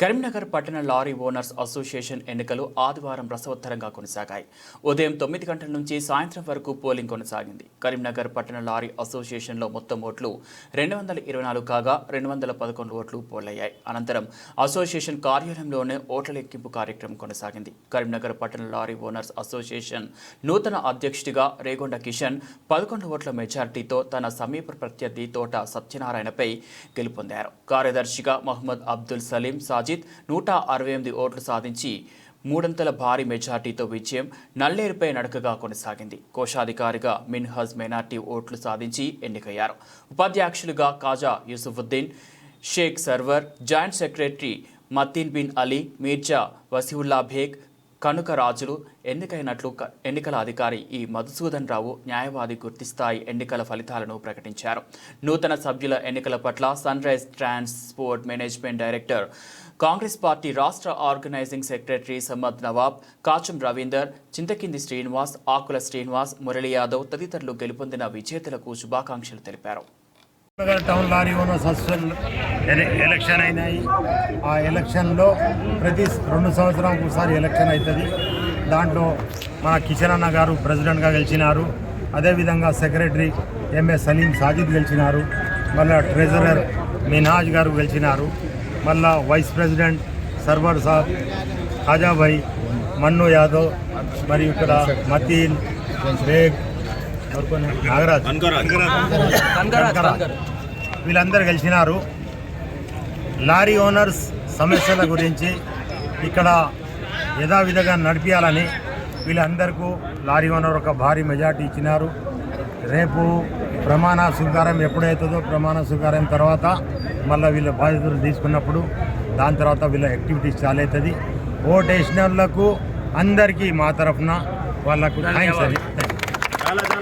కరీంనగర్ పట్టణ lorry owners association ఎన్నికలు ఆదివారం రసవత్తరంగా కొనసాగాయి. ఉదయం తొమ్మిది గంటల నుంచి సాయంత్రం వరకు పోలింగ్ కొనసాగింది. కరీంనగర్ పట్టణ లారీ అసోసియేషన్లో మొత్తం ఓట్లు రెండు వందల ఇరవై నాలుగు కాగా రెండు వందల పదకొండు ఓట్లు పోలయ్యాయి. అనంతరం అసోసియేషన్ కార్యాలయంలోనే ఓట్ల లెక్కింపు కార్యక్రమం కొనసాగింది. కరీంనగర్ పట్టణ లారీ ఓనర్స్ అసోసియేషన్ నూతన అధ్యక్షుడిగా రేగొండ కిషన్ పదకొండు ఓట్ల మెజార్టీతో తన సమీప ప్రత్యర్థి తోట సత్యనారాయణపై గెలుపొందారు. కార్యదర్శిగా మహమ్మద్ అబ్దుల్ సలీం సాజిద్ నూట అరవై ఎనిమిది ఓట్లు సాధించి మూడంతల భారీ మెజార్టీతో విజయం నల్లేరుపై నడకగా కొనసాగింది. కోశాధికారిగా మిన్హజ్ మైనార్టీ ఓట్లు సాధించి ఎన్నికయ్యారు. ఉపాధ్యక్షులుగా కాజా యూసుఫుద్దీన్ షేక్ సర్వర్ జాయింట్ సెక్రటరీ మతీన్ బిన్ అలీ మీర్జా వసీవుల్లా బేగ్ కనుక రాజులు ఎన్నికైనట్లు ఎన్నికల అధికారి ఈ మధుసూదన్ రావు న్యాయవాది గుర్తిస్థాయి ఎన్నికల ఫలితాలను ప్రకటించారు. నూతన సభ్యుల ఎన్నికల పట్ల sunrise transport management director Congress party రాష్ట్ర ఆర్గనైజింగ్ సెక్రటరీ సమ్మద్ నవాబ్ కాచం రవీందర్ చింతకింది శ్రీనివాస్ ఆకుల శ్రీనివాస్ మురళి యాదవ్ తదితరులు గెలుపొందిన విజేతలకు శుభాకాంక్షలు తెలిపారు. Town lorry owner association election అయినాయి. ఆ ఎలక్షన్లో ప్రతి రెండు సంవత్సరాలకు ఒకసారి ఎలక్షన్ అవుతుంది దాంట్లో మన కిషన్ అన్న గారు ప్రెసిడెంట్గా గెలిచినారు. అదేవిధంగా సెక్రటరీ ఎంఎస్ సలీం సాజిద్ గెలిచినారు. మళ్ళా ట్రెజరర్ మినాజ్ గారు గెలిచినారు. మళ్ళా వైస్ ప్రెసిడెంట్ సర్వర్ సాబ్ ఖాజాభాయ్ మన్ను యాదవ్ మరియు ఇక్కడ మతీన్ బేగ్ నాగరాజ్. వీళ్ళందరూ గెలిచినారు. లారీ ఓనర్స్ సమస్యల గురించి ఇక్కడ యథావిధిగా నడిపించాలని వీళ్ళందరికీ లారీ ఓనర్ ఒక భారీ మెజార్టీ ఇచ్చినారు. రేపు ప్రమాణ స్వీకారం ఎప్పుడవుతుందో ప్రమాణ స్వీకారం తర్వాత మళ్ళీ వీళ్ళ బాధ్యతలు తీసుకున్నప్పుడు దాని తర్వాత వీళ్ళ యాక్టివిటీస్ చాలా అవుతుంది. ఓటు వేసిన వాళ్ళకు అందరికీ మా తరఫున వాళ్ళకు థ్యాంక్స్ అని